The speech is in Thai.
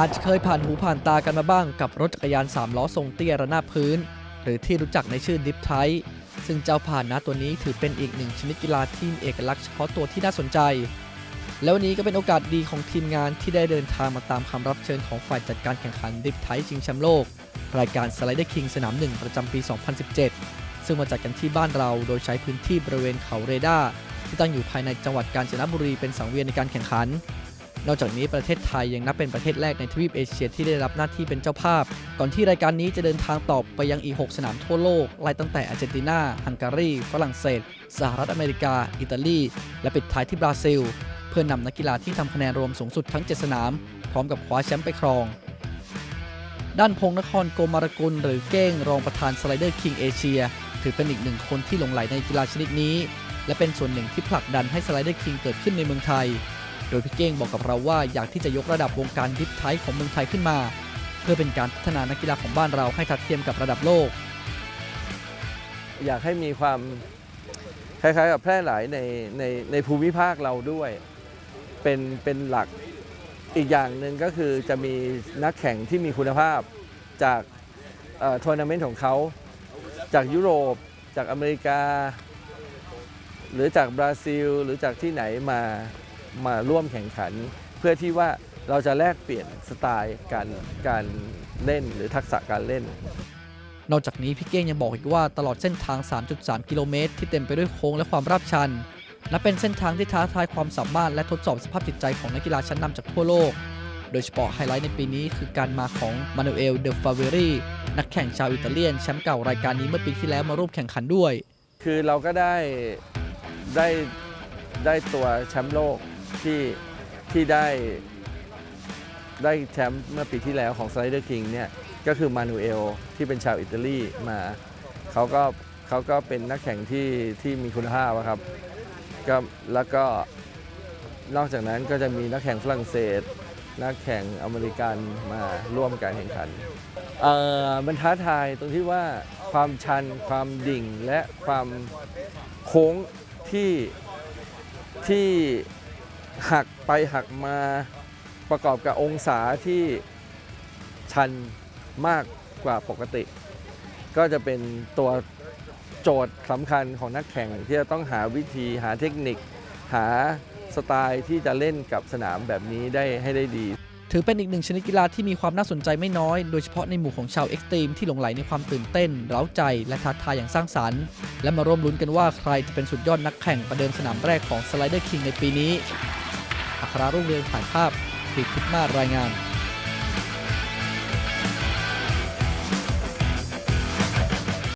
อาจจะเคยผ่านหูผ่านตากันมาบ้างกับรถจักรยาน 3 ล้อทรงเตี้ยระนาบพื้น หรือที่รู้จักในชื่อดิฟไทซึ่งเจ้าผ่านนะตัวนี้ถือเป็นอีกหนึ่งชนิดกีฬาที่มีเอกลักษณ์เฉพาะตัวที่น่าสนใจ แล้ววันนี้ก็เป็นโอกาสดีของทีมงานที่ได้เดินทางมาตามคำรับเชิญของฝ่ายจัดการแข่งขันดิฟไทชิงแชมป์โลก รายการสไลเดอร์คิงสนามหนึ่งประจำปี 2017 ซึ่งมาจัดกันที่บ้านเราโดยใช้พื้นที่บริเวณเขาเรดาที่ตั้งอยู่ภายในจังหวัดกาญจนบุรีเป็นสังเวียนในการแข่งขัน นอกจากนี้ประเทศไทยยังนับเป็นประเทศแรกในทวีปเอเชียที่ได้รับหน้าที่เป็นเจ้าภาพ ก่อนที่รายการนี้จะเดินทางต่อไปยังอีก 6 สนามทั่วโลกไล่ตั้งแต่อาร์เจนตินา ฮังการี ฝรั่งเศส สหรัฐอเมริกา อิตาลี และปิดท้ายที่บราซิล เพื่อนำนักกีฬาที่ทำคะแนนรวมสูงสุดทั้ง 7 สนาม พร้อมกับคว้าแชมป์ไปครอง ด้านพงนครโกมารกุล หรือเก้งรองประธานสไลเดอร์คิงเอเชียถือเป็นอีกหนึ่งคนที่หลงไหลในกีฬาชนิดนี้ และเป็นส่วนหนึ่งที่ผลักดันให้สไลเดอร์คิงเกิดขึ้นในเมืองไทย โดยพี่เก้งบอกกับเราว่าอยากที่จะยกระดับวงการดิฟไทของเมืองไทยขึ้นมา เพื่อเป็นการพัฒนานักกีฬาของบ้านเราให้ทัดเทียมกับระดับโลก อยากให้มีความคล้ายๆกับแพร่หลายในในในภูมิภาคเราด้วยเป็นเป็นหลักอีกอย่างหนึ่งก็คือจะมีนักแข่งที่มีคุณภาพจากทัวร์นาเมนต์ของเขา จากยุโรป จากอเมริกา หรือจากบราซิล หรือจากที่ไหนมา มาร่วมแข่งขัน เพื่อที่ว่าเราจะแลกเปลี่ยนสไตล์การการเล่นหรือทักษะการเล่น นอกจากนี้พี่เก้งยังบอกอีกว่าตลอดเส้นทาง 3.3 กิโลเมตร ที่เต็มไปด้วยโค้งและความราบชันนับเป็นเส้นทางที่ท้าทายความสามารถและทดสอบสภาพจิตใจของนักกีฬาชั้นนำจากทั่วโลก โดยเฉพาะไฮไลท์ในปีนี้คือการมาของมานูเอล เดลฟาเวรีนักแข่งชาวอิตาเลียนแชมป์เก่ารายการนี้เมื่อปีที่แล้วมาร่วมแข่งขันด้วย คือเราก็ได้ได้ได้ตัวแชมป์โลก ที่ที่ได้ได้แชมป์เมื่อปีที่แล้วของ Slider King เนี่ยก็คือมานูเอลที่เป็นชาวอิตาลีมาเขาก็เขาก็เป็นนักแข่งที่ที่มีคุณภาพอะครับก็แล้วก็นอกจากนั้นก็จะมีนักแข่งฝรั่งเศส นักแข่งอเมริกันมาร่วมการแข่งขันเอ่อมันท้าทายตรงที่ว่าความชันความดิ่งและความโค้งที่ที่ หักไปหักมาประกอบกับองศาที่ชันมากกว่าปกติ ก็จะเป็นตัวโจทย์สำคัญของนักแข่งที่จะต้องหาวิธีหาเทคนิค หาสไตล์ที่จะเล่นกับสนามแบบนี้ได้ให้ได้ดี ถือเป็นอีกหนึ่งชนิดกีฬาที่มีความน่าสนใจไม่น้อย โดยเฉพาะในหมู่ของชาวเอ็กซ์ตรีมที่หลงไหลในความตื่นเต้น เร้าใจ และท้าทายอย่างสร้างสรรค์ และมาร่วมลุ้นกันว่าใครจะเป็นสุดยอดนักแข่งประเดิมสนามแรกของสไลเดอร์คิงในปีนี้ อัครารุ่งเรืองถ่ายภาพปีพิดมารายงาน